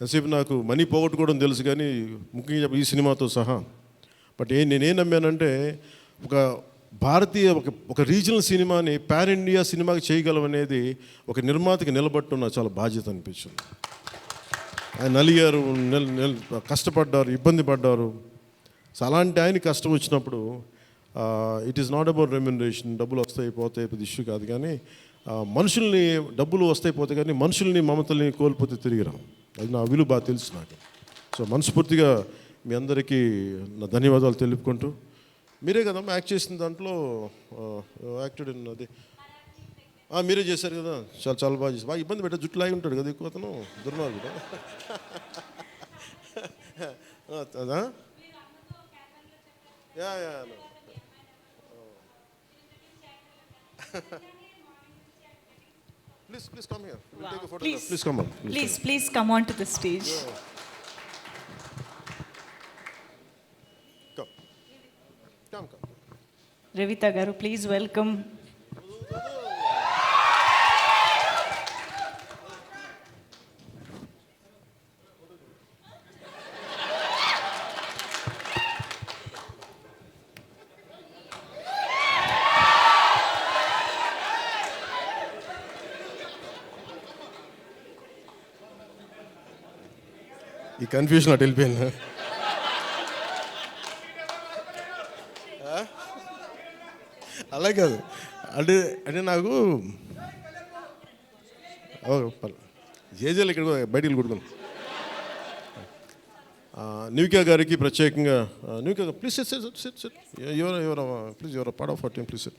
ఎంతసేపు నాకు మనీ పోగొట్టుకోవడం తెలుసు కానీ ముఖ్యంగా చెప్ప- ఈ సినిమాతో సహా. బట్ ఏ నేనేం నమ్మానంటే ఒక భారతీయ ఒక ఒక రీజనల్ సినిమాని పాన్ ఇండియా సినిమాకి చేయగలం అనేది ఒక నిర్మాతకి నిలబట్టడం నాకు చాలా బాధ్యత అనిపించింది. ఆయన నలిగారు కష్టపడ్డారు ఇబ్బంది పడ్డారు. సో అలాంటి ఆయన కష్టం వచ్చినప్పుడు it is not about remuneration డబ్బులు వస్తాయి పోతాయి పెద్ద ఇష్యూ కాదు కానీ మనుషుల్ని డబ్బులు వస్తాయి పోతాయి కానీ మనుషుల్ని మమతల్ని కోల్పోతే తిరిగి అది నా విలువ బాగా తెలుసు నాకు. సో మనస్ఫూర్తిగా మీ అందరికీ నా ధన్యవాదాలు తెలుపుకుంటూ మీరే కదమ్మా యాక్ట్ చేసిన దాంట్లో యాక్టెడ్ అది. మీరే చేశారు కదా. చాలా చాలా బాగా చేశారు. బాగా ఇబ్బంది పెట్ట జుట్టు లాగి ఉంటాడు కదా ఎక్కువ అతను. దుర్మార్గుడు. అదా? Yeah yeah Please, please come here. We'll Wow. take a photograph. Please. Please, come on. Please, please come on to the stage. Come. Come, come. Revita Garu, please welcome ఈ కన్ఫ్యూజన్ అటు వెళ్ళిపోయింది. అలా కాదు. అంటే అంటే నాకు ఓ, జేజేలు ఇక్కడ బయటికి కొడుకుని న్యూకా గారికి ప్రత్యేకంగా న్యూకా please sit sit sit sit ఎవరు ఎవరు ప్లీజ్ ఎవరో part of team please sit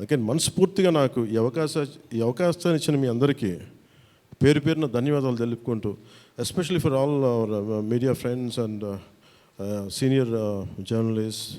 అందుకని మనస్ఫూర్తిగా నాకు ఈ అవకాశ ఈ అవకాశాన్ని ఇచ్చిన మీ అందరికీ పేరు పేరున ధన్యవాదాలు తెలుపుకుంటూ especially for all our media friends and senior journalist